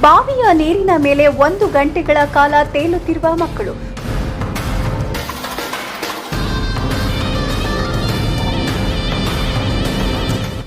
ಬಾವಿಯ ನೀರಿನ ಮೇಲೆ ಒಂದು ಗಂಟೆಗಳ ಕಾಲ ತೇಲುತ್ತಿರುವ ಮಕ್ಕಳು.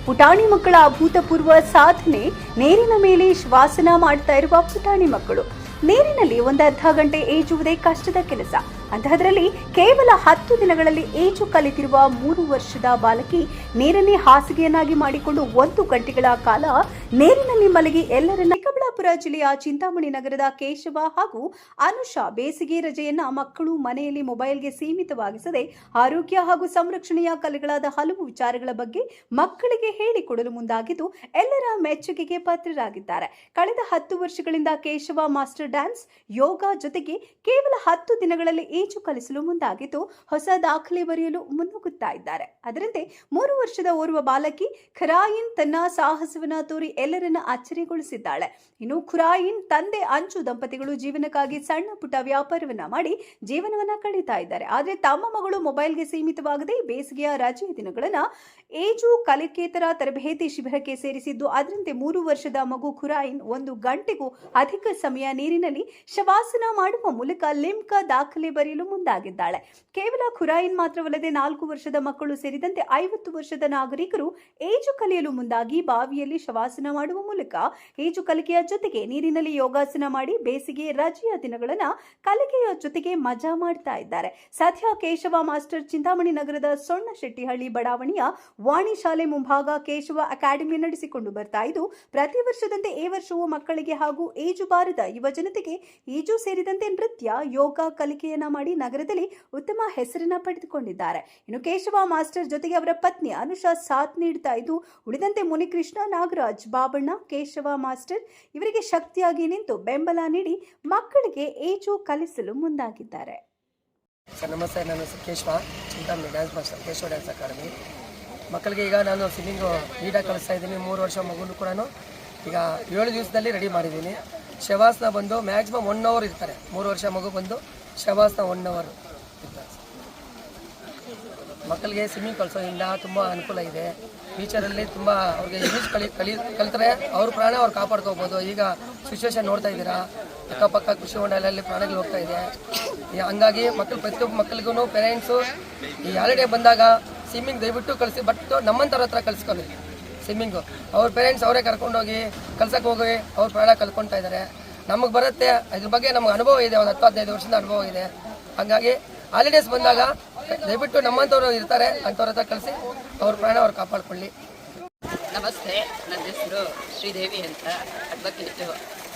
ಪುಟಾಣಿ ಮಕ್ಕಳ ಅಭೂತಪೂರ್ವ ಸಾಧನೆ, ನೀರಿನ ಮೇಲೆ ಶ್ವಾಸನ ಮಾಡ್ತಾ ಇರುವ ಪುಟಾಣಿ ಮಕ್ಕಳು. ನೀರಿನಲ್ಲಿ ಒಂದರ್ಧ ಗಂಟೆ ಈಜುವುದೇ ಕಷ್ಟದ ಕೆಲಸ. ಅಂತಹದ್ರಲ್ಲಿ ಕೇವಲ ಹತ್ತು ದಿನಗಳಲ್ಲಿ ಏಜು ಕಲಿತಿರುವ ಮೂರು ವರ್ಷದ ಬಾಲಕಿ ನೀರನ್ನೇ ಹಾಸಿಗೆಯನ್ನಾಗಿ ಮಾಡಿಕೊಂಡು ಒಂದು ಗಂಟೆಗಳ ಕಾಲ ನೀರಿನಲ್ಲಿ ಮಲಗಿ ಎಲ್ಲರನ್ನ ಚಿಕ್ಕಬಳ್ಳಾಪುರ ಜಿಲ್ಲೆಯ ಚಿಂತಾಮಣಿ ನಗರದ ಕೇಶವ ಹಾಗೂ ಅನುಷಾ ಬೇಸಿಗೆ ರಜೆಯನ್ನ ಮಕ್ಕಳು ಮನೆಯಲ್ಲಿ ಮೊಬೈಲ್ಗೆ ಸೀಮಿತವಾಗಿಸದೆ ಆರೋಗ್ಯ ಹಾಗೂ ಸಂರಕ್ಷಣೆಯ ಕಲೆಗಳಾದ ಹಲವು ವಿಚಾರಗಳ ಬಗ್ಗೆ ಮಕ್ಕಳಿಗೆ ಹೇಳಿಕೊಡಲು ಮುಂದಾಗಿದ್ದು ಎಲ್ಲರ ಮೆಚ್ಚುಗೆಗೆ ಪಾತ್ರರಾಗಿದ್ದಾರೆ. ಕಳೆದ ಹತ್ತು ವರ್ಷಗಳಿಂದ ಕೇಶವ ಮಾಸ್ಟರ್ ಡ್ಯಾನ್ಸ್ ಯೋಗ ಜೊತೆಗೆ ಕೇವಲ ಹತ್ತು ದಿನಗಳಲ್ಲಿ ಈಜು ಕಲಿಸಲು ಮುಂದಾಗಿದ್ದು ಹೊಸ ದಾಖಲೆ ಬರೆಯಲು ಮುನ್ನುಗ್ಗುತ್ತಾ ಇದ್ದಾರೆ. ಅದರಂತೆ ಮೂರು ವರ್ಷದ ಓರ್ವ ಬಾಲಕಿ ಖರಾಯಿನ್ ತನ್ನ ಸಾಹಸವನ್ನ ತೋರಿ ಎಲ್ಲರನ್ನ ಅಚ್ಚರಿಗೊಳಿಸಿದ್ದಾಳೆ ಇನ್ನು ಖುರಾಯಿನ್ ತಂದೆ ಅಂಚು ದಂಪತಿಗಳು ಜೀವನಕ್ಕಾಗಿ ಸಣ್ಣ ಪುಟ್ಟ ವ್ಯಾಪಾರವನ್ನ ಮಾಡಿ ಜೀವನವನ್ನ ಕಳೀತಾ ಇದ್ದಾರೆ. ಆದ್ರೆ ತಮ್ಮ ಮಗಳು ಮೊಬೈಲ್ಗೆ ಸೀಮಿತವಾಗದೆ ಬೇಸಿಗೆಯ ರಜೆಯ ದಿನಗಳನ್ನ ಏಜು ಕಲಿಕೇತರ ತರಬೇತಿ ಶಿಬಿರಕ್ಕೆ ಸೇರಿಸಿದ್ದು. ಅದರಂತೆ ಮೂರು ವರ್ಷದ ಮಗು ಖುರಾಯಿನ್ ಒಂದು ಗಂಟೆಗೂ ಅಧಿಕ ಸಮಯ ನೀರಿನಲ್ಲಿ ಶವಾಸನ ಮಾಡುವ ಮೂಲಕ ಲಿಮ್ಕಾ ದಾಖಲೆ ಬರೆಯಲು ಮುಂದಾಗಿದ್ದಾಳೆ. ಕೇವಲ ಖುರಾಯಿನ್ ಮಾತ್ರವಲ್ಲದೆ ನಾಲ್ಕು ವರ್ಷದ ಮಕ್ಕಳು ಸೇರಿದಂತೆ ಐವತ್ತು ವರ್ಷದ ನಾಗರಿಕರು ಏಜು ಕಲಿಯಲು ಮುಂದಾಗಿ ಬಾವಿಯಲ್ಲಿ ಶವಾಸನ ಮಾಡುವ ಮೂಲಕ ಏಜು ಕಲಿಕೆಯ ಜೊತೆಗೆ ನೀರಿನಲ್ಲಿ ಯೋಗಾಸನ ಮಾಡಿ ಬೇಸಿಗೆ ರಜೆಯ ದಿನಗಳನ್ನ ಕಲಿಕೆಯ ಜೊತೆಗೆ ಮಜಾ ಮಾಡ್ತಾ ಇದ್ದಾರೆ. ಸದ್ಯ ಕೇಶವ ಮಾಸ್ಟರ್ ಚಿಂತಾಮಣಿ ನಗರದ ಸೊಣ್ಣ ಶೆಟ್ಟಿಹಳ್ಳಿ ಬಡಾವಣೆಯ ವಾಣಿ ಶಾಲೆ ಮುಂಭಾಗ ಕೇಶವ ಅಕಾಡೆಮಿ ನಡೆಸಿಕೊಂಡು ಬರ್ತಾ ಇದ್ದು, ಪ್ರತಿ ವರ್ಷದಂತೆ ಈ ವರ್ಷವೂ ಮಕ್ಕಳಿಗೆ ಹಾಗೂ ಏಜು ಬಾರದ ಯುವ ಜನತೆಗೆ ಈಜು ಸೇರಿದಂತೆ ನೃತ್ಯ, ಯೋಗ, ಕಲಿಕೆಯನ್ನ ಮಾಡಿ ನಗರದಲ್ಲಿ ಉತ್ತಮ ಹೆಸರಿನ ಪಡೆದುಕೊಂಡಿದ್ದಾರೆ. ಇನ್ನು ಕೇಶವ ಮಾಸ್ಟರ್ ಜೊತೆಗೆ ಅವರ ಪತ್ನಿ ಅನುಷಾ ಸಾಥ್ ನೀಡ್ತಾ ಇದ್ದು, ಉಳಿದಂತೆ ಮುನಿಕೃಷ್ಣ, ನಾಗರಾಜ್, ಬಾಬಣ್ಣ, ಕೇಶವ ಮಾಸ್ಟರ್ ಇವರಿಗೆ ಶಕ್ತಿಯಾಗಿ ನಿಂತು ಬೆಂಬಲ ನೀಡಿ ಮಕ್ಕಳಿಗೆ ಏಜು ಕಲಿಸಲು ಮುಂದಾಗಿದ್ದಾರೆ. ಸರ್, ನಮಸ್ತೆ. ಹೆಸರು Keshava. Chintamani dance master, Keshava dance academy. ಮಕ್ಕಳಿಗೆ ಈಗ ನಾನು ಸ್ವಿಮ್ಮಿಂಗು ನೀಟಾಗಿ ಕಲಿಸ್ತಾ ಇದ್ದೀನಿ. ಮೂರು ವರ್ಷ ಮಗುನು ಕೂಡ ಈಗ ಏಳು ದಿವಸದಲ್ಲಿ ರೆಡಿ ಮಾಡಿದ್ದೀನಿ. ಶವಾಸನ ಬಂದು ಮ್ಯಾಕ್ಸಿಮಮ್ ಒನ್ ಅವರ್ ಇರ್ತಾರೆ. ಮೂರು ವರ್ಷ ಮಗು ಬಂದು ಶವಾಸನ ಒನ್ ಅವರ್ ಮಕ್ಕಳಿಗೆ ಸ್ವಿಮ್ಮಿಂಗ್ ಕಲಿಸೋದ್ರಿಂದ ತುಂಬ ಅನುಕೂಲ ಇದೆ. ಫ್ಯೂಚರಲ್ಲಿ ತುಂಬ ಅವ್ರಿಗೆ ಇಂಗ್ಲೀಷ್ ಕಲಿ ಕಲಿ ಕಲಿತರೆ ಅವ್ರ ಪ್ರಾಣ ಅವ್ರು ಕಾಪಾಡ್ಕೋಬೋದು. ಈಗ ಸಿಚುವೇಶನ್ ನೋಡ್ತಾ ಇದ್ದೀರಾ? ಅಕ್ಕಪಕ್ಕ ಕೃಷಿ ಹೊಂಡಗಳಲ್ಲಿ ಪ್ರಾಣಗಳು ಹೋಗ್ತಾ ಇದೆ. ಹಂಗಾಗಿ ಮಕ್ಕಳು ಪ್ರತಿಯೊಬ್ಬ ಮಕ್ಕಳಿಗೂ ಪೇರೆಂಟ್ಸು ಈ ಹಾಲಿಡೇ ಬಂದಾಗ ಸ್ವಿಮ್ಮಿಂಗ್ ದಯವಿಟ್ಟು ಕಳಿಸಿ ಬಟ್ ನಮ್ಮಂಥವ್ರ ಹತ್ರ ಕಲಿಸ್ಕೊಳ್ಳಿ. ಸ್ವಿಮ್ಮಿಂಗು ಅವ್ರ ಪೇರೆಂಟ್ಸ್ ಅವರೇ ಕರ್ಕೊಂಡೋಗಿ ಕಲ್ಸಕ್ಕೆ ಹೋಗಿ ಅವ್ರ ಪ್ರಾಣ ಕಲ್ಕೊಳ್ತಾ ಇದ್ದಾರೆ. ನಮಗೆ ಬರುತ್ತೆ, ಇದ್ರ ಬಗ್ಗೆ ನಮ್ಗೆ ಅನುಭವ ಇದೆ, ಒಂದು ಹತ್ತು ಹದಿನೈದು ವರ್ಷದ ಅನುಭವ ಇದೆ. ಹಾಗಾಗಿ ಹಾಲಿಡೇಸ್ ಬಂದಾಗ ದಯವಿಟ್ಟು ನಮ್ಮಂಥವ್ರು ಇರ್ತಾರೆ, ಅಂಥವ್ರ ಹತ್ರ ಕಳಿಸಿ, ಅವ್ರ ಪ್ರಾಣ ಅವ್ರು ಕಾಪಾಡ್ಕೊಳ್ಳಿ. ನಮಸ್ತೆ, ನನ್ನ ಹೆಸರು ಶ್ರೀದೇವಿ ಅಂತ, ಅಡ್ವೊಕೇಟು.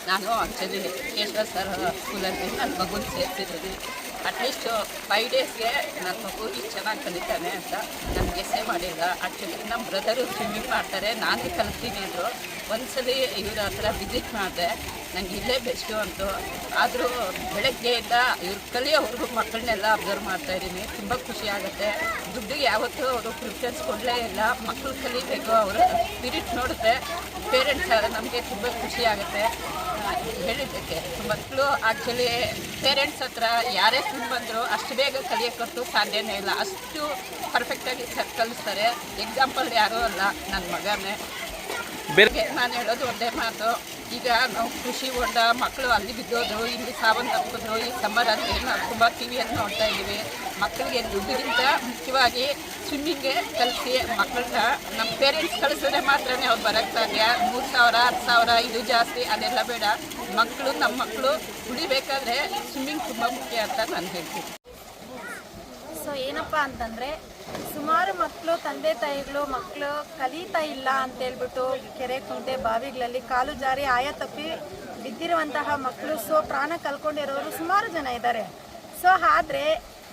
ನಾನು ಆಕ್ಚುಲಿ ಕೇಶವ ಸರ್, ಸ್ಕೂಲಲ್ಲಿ ನನ್ನ ಮಗುನ ಸೇರಿಸಿದ್ದೀನಿ. ಅಟ್ಲೀಸ್ಟು ಫೈವ್ ಡೇಸ್ಗೆ ನನ್ನ ಮಗು ಇಷ್ಟು ಚೆನ್ನಾಗಿ ಕಲಿತಾನೆ ಅಂತ ನಾನು ಗೆಸ್ಸೆ ಮಾಡಿಲ್ಲ ಆ್ಯಕ್ಚುಲಿ ನಮ್ಮ ಬ್ರದರು ಸ್ವಿಮ್ಮಿಂಗ್ ಮಾಡ್ತಾರೆ, ನಾನೇ ಕಲಿಸ್ತೀನಿ ಅಂದರು. ಒಂದ್ಸಲಿ ಇವ್ರ ಹತ್ರ ವಿಸಿಟ್ ಮಾಡಿದೆ. ನನಗೆ ಇಲ್ಲೇ ಬೆಸ್ಟು ಅಂತು ಆದರೂ ಬೆಳಗ್ಗೆಯಿಂದ ಇವ್ರು ಕಲಿಯೋವ್ರಿಗೂ ಮಕ್ಕಳನ್ನೆಲ್ಲ ಅಬ್ಸರ್ವ್ ಮಾಡ್ತಾ ಇದ್ದೀನಿ. ತುಂಬ ಖುಷಿ ಆಗುತ್ತೆ. ದುಡ್ಡಿಗೆ ಯಾವತ್ತೂ ಅವರು ಪ್ರಿಫರೆನ್ಸ್ ಕೊಡಲೇ ಇಲ್ಲ. ಮಕ್ಕಳು ಕಲಿಬೇಕು, ಅವರ ಸ್ಪಿರಿಟ್ ನೋಡುತ್ತೆ. ಪೇರೆಂಟ್ಸ್ ನಮಗೆ ತುಂಬ ಖುಷಿ ಆಗುತ್ತೆ. ಹೇಳಿದ್ದಕ್ಕೆ. ಮಕ್ಕಳು ಆ್ಯಕ್ಚುಲಿ ಪೇರೆಂಟ್ಸ್ ಹತ್ರ ಯಾರೇ ಸ್ಕೂಲ್ ಬಂದರೂ ಅಷ್ಟು ಬೇಗ ಕಲಿಯೋಕ್ಕಂತೂ ಸಾಧ್ಯನೇ ಇಲ್ಲ. ಅಷ್ಟು ಪರ್ಫೆಕ್ಟಾಗಿ ಸರ್ ಕಲಿಸ್ತಾರೆ. ಎಕ್ಸಾಂಪಲ್ ಯಾರೂ ಅಲ್ಲ ನನ್ನ ಮಗನೇ. ಬೇರೆ ನಾನು ಹೇಳೋದು ಒಂದೇ ಮಾತು. ಈಗ ನಾವು ಕೃಷಿ ಹೊಂಡ ಮಕ್ಕಳು ಅಲ್ಲಿ ಬಿದ್ದೋದು ಇಲ್ಲಿ ಸಾವನ್ನ ತಪ್ಪಿದ್ರು ಈ ಸಮ್ಮರಲ್ಲಿ ನಾವು ತುಂಬ ಟಿ ವಿಯನ್ನು ನೋಡ್ತಾ ಇದ್ದೀವಿ. ಮಕ್ಕಳಿಗೆ ದುಡ್ಡಿಗಿಂತ ಮುಖ್ಯವಾಗಿ ಸ್ವಿಮ್ಮಿಂಗ್ಗೆ ಕಲಿಸಿ ಮಕ್ಕಳನ್ನ ನಮ್ಮ ಪೇರೆಂಟ್ಸ್ ಕಳಿಸಿದ್ರೆ ಮಾತ್ರನೇ ಅವ್ರು ಬರೋಕ್ಕೆ ಸಾಧ್ಯ ಮೂರು ಸಾವಿರ ಹತ್ತು ಸಾವಿರ ಇದು ಜಾಸ್ತಿ ಅದೆಲ್ಲ ಬೇಡ ಮಕ್ಕಳು ನಮ್ಮ ಮಕ್ಕಳು ಉಳಿಬೇಕಾದ್ರೆ ಸ್ವಿಮ್ಮಿಂಗ್ ತುಂಬ ಮುಖ್ಯ ಅಂತ ನಾನು ಹೇಳ್ತೀನಿ ಸೊ ಏನಪ್ಪ ಅಂತಂದರೆ, ಸುಮಾರು ಮಕ್ಕಳು ತಂದೆ ತಾಯಿಗಳು ಮಕ್ಕಳು ಕಲಿತಾ ಇಲ್ಲ ಅಂತೇಳ್ಬಿಟ್ಟು ಕೆರೆ ಕುಂಟೆ ಬಾವಿಗಳಲ್ಲಿ ಕಾಲು ಜಾರಿ ಆಯ ತಪ್ಪಿ ಬಿದ್ದಿರುವಂತಹ ಮಕ್ಕಳು ಸೊ ಪ್ರಾಣ ಕಲ್ಕೊಂಡಿರೋರು ಸುಮಾರು ಜನ ಇದ್ದಾರೆ. ಸೊ ಆದರೆ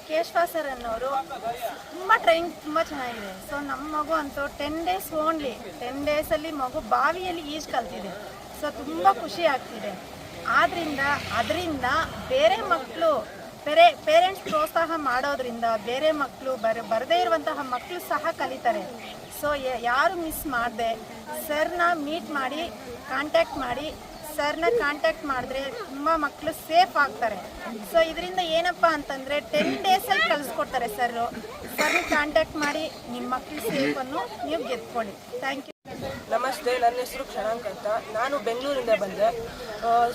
ಕೇಶವ ಸರ್ ಅನ್ನೋರು ತುಂಬ ಟ್ರೈನಿಂಗ್ ತುಂಬ ಚೆನ್ನಾಗಿದೆ. ಸೊ ನಮ್ಮ ಮಗು ಅಂತೂ ಟೆನ್ ಡೇಸ್ ಓನ್ಲಿ ಟೆನ್ ಡೇಸಲ್ಲಿ ಮಗು ಬಾವಿಯಲ್ಲಿ ಈಜು ಕಲ್ತಿದೆ. ಸೊ ತುಂಬ ಖುಷಿ ಆಗ್ತಿದೆ. ಆದ್ದರಿಂದ ಅದರಿಂದ ಬೇರೆ ಮಕ್ಕಳು ಬೇರೆ ಪೇರೆಂಟ್ಸ್ ಪ್ರೋತ್ಸಾಹ ಮಾಡೋದ್ರಿಂದ ಬೇರೆ ಮಕ್ಕಳು ಬರ, ಬರದೇ ಇರುವಂತಹ ಮಕ್ಕಳು ಸಹ ಕಲಿತಾರೆ. ಸೊ ಯಾರು ಮಿಸ್ ಮಾಡಿದೆ, ಸರ್ನ ಮೀಟ್ ಮಾಡಿ ಕಾಂಟ್ಯಾಕ್ಟ್ ಮಾಡಿ ಸರ್ನ ಕಾಂಟ್ಯಾಕ್ಟ್ ಮಾಡಿದ್ರೆ ತುಂಬ ಮಕ್ಕಳು ಸೇಫ್ ಆಗ್ತಾರೆ. ಸೊ ಇದರಿಂದ ಏನಪ್ಪ ಅಂತಂದರೆ ಟೆನ್ ಡೇಸಲ್ಲಿ ಕಲಿಸ್ಕೊಡ್ತಾರೆ ಸರ್ ಸರ್ನ ಕಾಂಟ್ಯಾಕ್ಟ್ ಮಾಡಿ ನಿಮ್ಮ ಮಕ್ಕಳು ಸೇಫನ್ನು ನೀವು ಗೆದ್ಕೊಳ್ಳಿ. ಥ್ಯಾಂಕ್ ಯು ನಮಸ್ತೆ, ನನ್ನ ಹೆಸರು ಕ್ಷಣಾಂಕ್ ಅಂತ. ನಾನು ಬೆಂಗಳೂರಿಂದ ಬಂದೆ.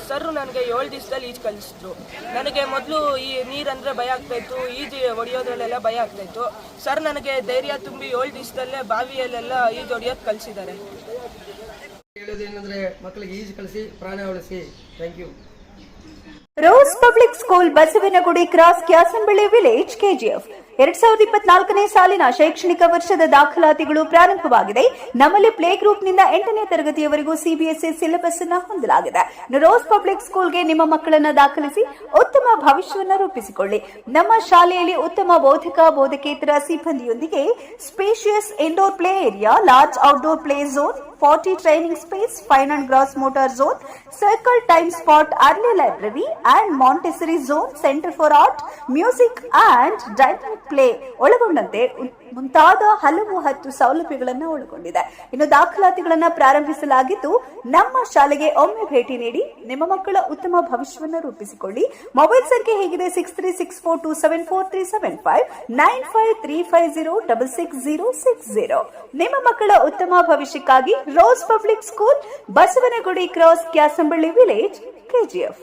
ಸರ್ ನನಗೆ ಏಳು ದಿವಸದಲ್ಲಿ ಈಜು ಕಲಿಸಿದ್ರು. ನನಗೆ ಮೊದಲು ಈ ನೀರಂದರೆ ಭಯ ಆಗ್ತಾಯಿತ್ತು ಈಜು ಹೊಡೆಯೋದ್ರಲ್ಲೆಲ್ಲ ಭಯ ಆಗ್ತಾಯಿತ್ತು ಸರ್, ನನಗೆ ಧೈರ್ಯ ತುಂಬಿ ಏಳು ದಿವಸದಲ್ಲೇ ಬಾವಿಯಲ್ಲೆಲ್ಲ ಈಜು ಹೊಡೆಯೋದು ಕಲಿಸಿದ್ದಾರೆ. ಹೇಳೋದೇನೆಂದರೆ ಮಕ್ಕಳಿಗೆ ಈಜು ಕಲಿಸಿ, ಪ್ರಾಣ ಉಳಿಸಿ. Thank you rose public school Basavanagudi cross Kyasamballi village KGF ಎರಡ್ ಸಾವಿರದ ಇಪ್ಪತ್ನಾಲ್ಕನೇ ಸಾಲಿನ ಶೈಕ್ಷಣಿಕ ವರ್ಷದ ದಾಖಲಾತಿಗಳು ಪ್ರಾರಂಭವಾಗಿದೆ. ನಮ್ಮಲ್ಲಿ ಪ್ಲೇ ಗ್ರೂಪ್ನಿಂದ ಎಂಟನೇ ತರಗತಿಯವರೆಗೂ ಸಿಬಿಎಸ್ಇ ಸಿಲೆಬಸ್ ಅನ್ನು ಹೊಂದಲಾಗಿದೆ. ನರೋಸ್ ರೋಸ್ ಪಬ್ಲಿಕ್ ಸ್ಕೂಲ್ಗೆ ನಿಮ್ಮ ಮಕ್ಕಳನ್ನು ದಾಖಲಿಸಿ ಉತ್ತಮ ಭವಿಷ್ಯವನ್ನು ರೂಪಿಸಿಕೊಳ್ಳಿ. ನಮ್ಮ ಶಾಲೆಯಲ್ಲಿ ಉತ್ತಮ ಬೋಧಕ, ಬೋಧಕೇತರ ಸಿಬ್ಬಂದಿಯೊಂದಿಗೆ spacious indoor play area, large outdoor play zone, forty training space, fine and gross motor zone, circle time spot, early library and Montessori zone, centre for art, music and dynamic play ಒಳಗೊಂಡಂತೆ ಮುಂತಾದ ಹಲವು ಹತ್ತು ಸೌಲಭ್ಯಗಳನ್ನು ಒಳಗೊಂಡಿದೆ. ಇನ್ನು ದಾಖಲಾತಿಗಳನ್ನು ಪ್ರಾರಂಭಿಸಲಾಗಿದ್ದು, ನಮ್ಮ ಶಾಲೆಗೆ ಒಮ್ಮೆ ಭೇಟಿ ನೀಡಿ ನಿಮ್ಮ ಮಕ್ಕಳ ಉತ್ತಮ ಭವಿಷ್ಯವನ್ನು ರೂಪಿಸಿಕೊಳ್ಳಿ. ಮೊಬೈಲ್ ಸಂಖ್ಯೆ ಹೇಗಿದೆ? Six three six four two seven four three seven five nine five three five zero double six zero six zero ನಿಮ್ಮ ಮಕ್ಕಳ ಉತ್ತಮ ಭವಿಷ್ಯಕ್ಕಾಗಿ rose public school, Basavanagudi cross, Kyasamballi village, KGF.